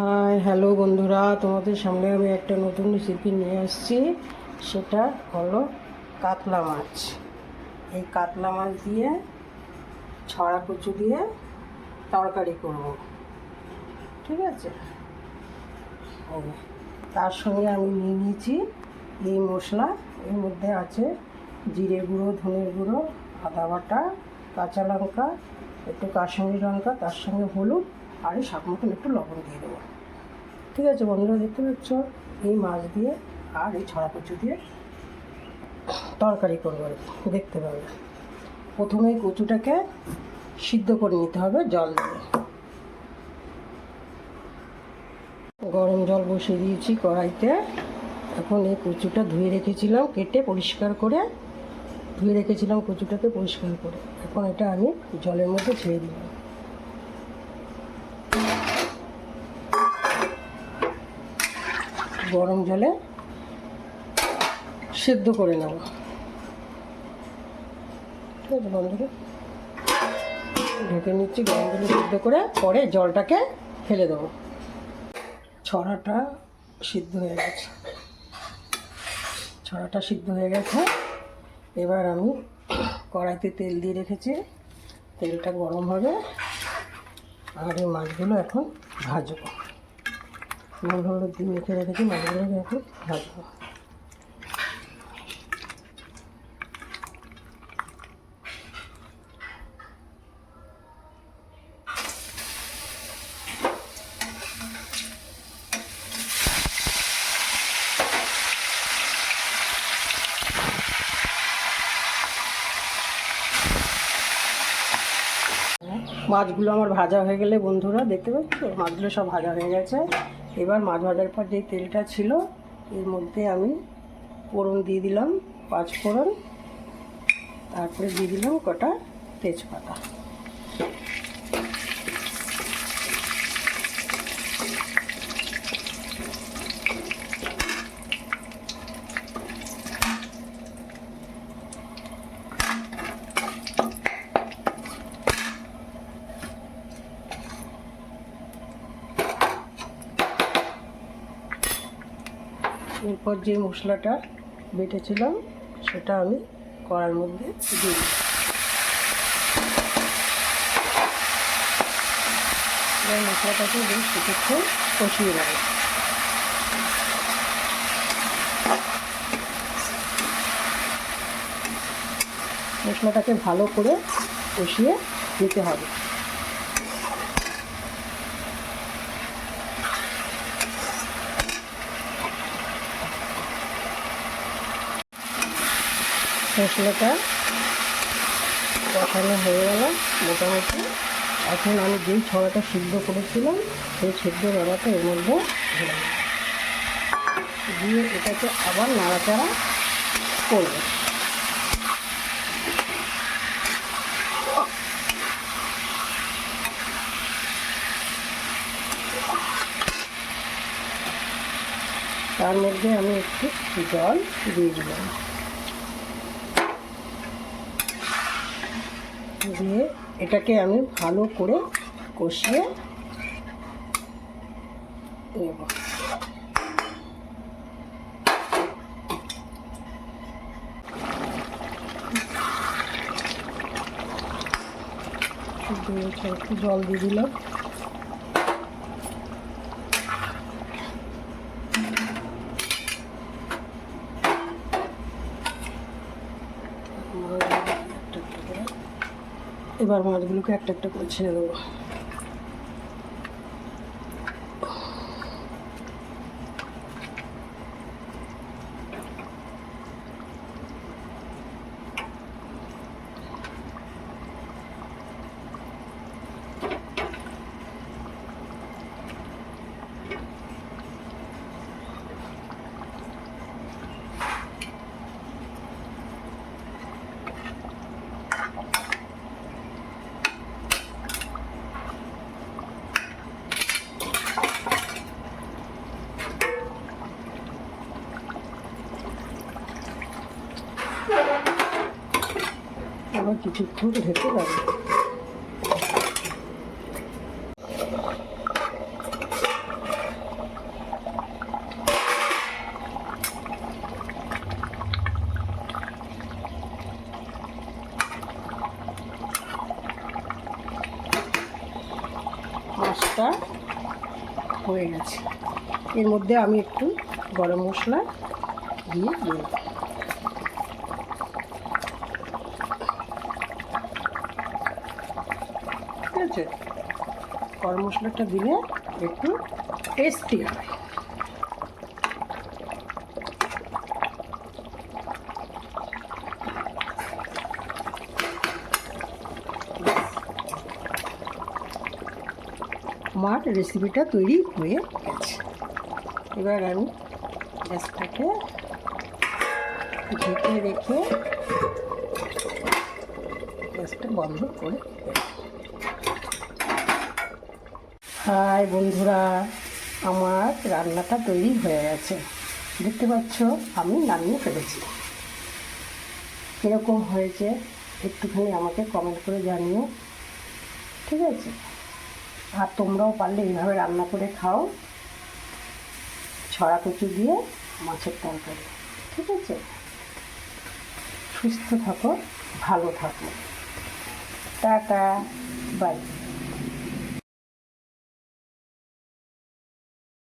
Hi hello বন্ধুরা, তোমাদের সামনে আমি একটা নতুন রেসিপি নিয়ে আসছি। সেটা হলো কাতলা মাছ। এই কাতলা মাছ দিয়ে ছড়া কচু দিয়ে তরকারি করব। ঠিক আছে? তার সঙ্গে আমি নিয়ে নিয়েছি এই মশলা। এর মধ্যে আছে জিরে গুঁড়ো, ধনের গুঁড়ো, আদা বাটা, কাঁচা লঙ্কা, একটু কাশ্মীরি লঙ্কা, তার সঙ্গে হলুদ আর এই স্বাদ মতন একটু লবণ দিয়ে দেবো। ঠিক আছে বন্ধুরা, দেখতে পাচ্ছ, এই মাছ দিয়ে আর এই ছড়া কচু দিয়ে তরকারি করব, দেখতে পাবে। প্রথমে কচুটাকে সিদ্ধ করে নিতে হবে জল দিয়ে। গরম জল বসিয়ে দিয়েছি কড়াইতে। এখন এই কচুটা ধুয়ে রেখেছিলাম, কেটে পরিষ্কার করে, ধুয়ে রেখেছিলাম কচুটাকে পরিষ্কার করে। এখন এটা আমি জলের মধ্যে ছেড়ে দিলাম। গরম জলে সেদ্ধ করে নেব। ঠিক আছে ঢেকে নিচ্ছি, গরম জলে সিদ্ধ করে পরে জলটাকে ফেলে দেবো। ছড়াটা সিদ্ধ হয়ে গেছে। ছড়াটা সিদ্ধ হয়ে গেছে। এবার আমি কড়াইতে তেল দিয়ে রেখেছি। তেলটা গরম হবে। আর এই মাছগুলো এখন ভাজবো। দিয়ে মেখে রেখেছি মাছগুলোকে এখন ভাজবো মাছগুলো আমার ভাজা হয়ে গেলে বন্ধুরা, দেখতে পাচ্ছ? মাছগুলো সব ভাজা হয়ে গেছে। এবার মাছ ভাজার পর যে তেলটা ছিল, এর মধ্যে আমি ফোড়ন দিয়ে দিলাম, পাঁচ ফোড়ন। তারপরে দিয়ে দিলাম কটা তেজপাতা। এরপর যে মশলাটা বেটেছিলাম, সেটা আমি কড়ার মধ্যে দিই। মশলাটাকে বেশ কিছুক্ষণ কষিয়ে নেব মশলাটাকে ভালো করে কষিয়ে দিতে হবে মশলাটা কষানো হয়ে গেল মোটামুটি। এখন আমি যেই ছড়াটা সিদ্ধ করেছিলাম, সেই সিদ্ধ বড়াটা এর মধ্যে দিয়ে এটাকে আবার নাড়াচাড়া করব। তার মধ্যে আমি একটু জল দিয়ে দিলাম। দিয়ে এটাকে আমি ভালো করে কষিয়ে নেব জল দিয়ে দিলাম একটা একটা করে এবার মাছগুলোকে একটা একটা করে ছেড়ে দেবো। আমার কিছুক্ষণ হেঁটে রাখব মাছটা হয়ে গেছে। এর মধ্যে আমি একটু গরম মশলা দিয়ে দিই আছে গরম মশলাটা দিলে একটু টেস্টি হয়। আমার রেসিপিটা তৈরি হয়ে গেছে। এবার আমি গ্যাসটাকে ঢেকে রেখে গ্যাসটা বন্ধ করে হাই বন্ধুরা, আমার রান্নাটা তৈরি হয়ে গেছে। দেখতে পাচ্ছ, আমি নামিয়ে ফেলেছি। কীরকম হয়েছে, একটুখানি আমাকে কমেন্ট করে জানিও। ঠিক আছে? আর তোমরাও পারলে এইভাবে রান্না করে খাও। ছড়া কচু দিয়ে মাছের তরকারি। ঠিক আছে? সুস্থ থাকো, ভালো থাকো। Tata, bye.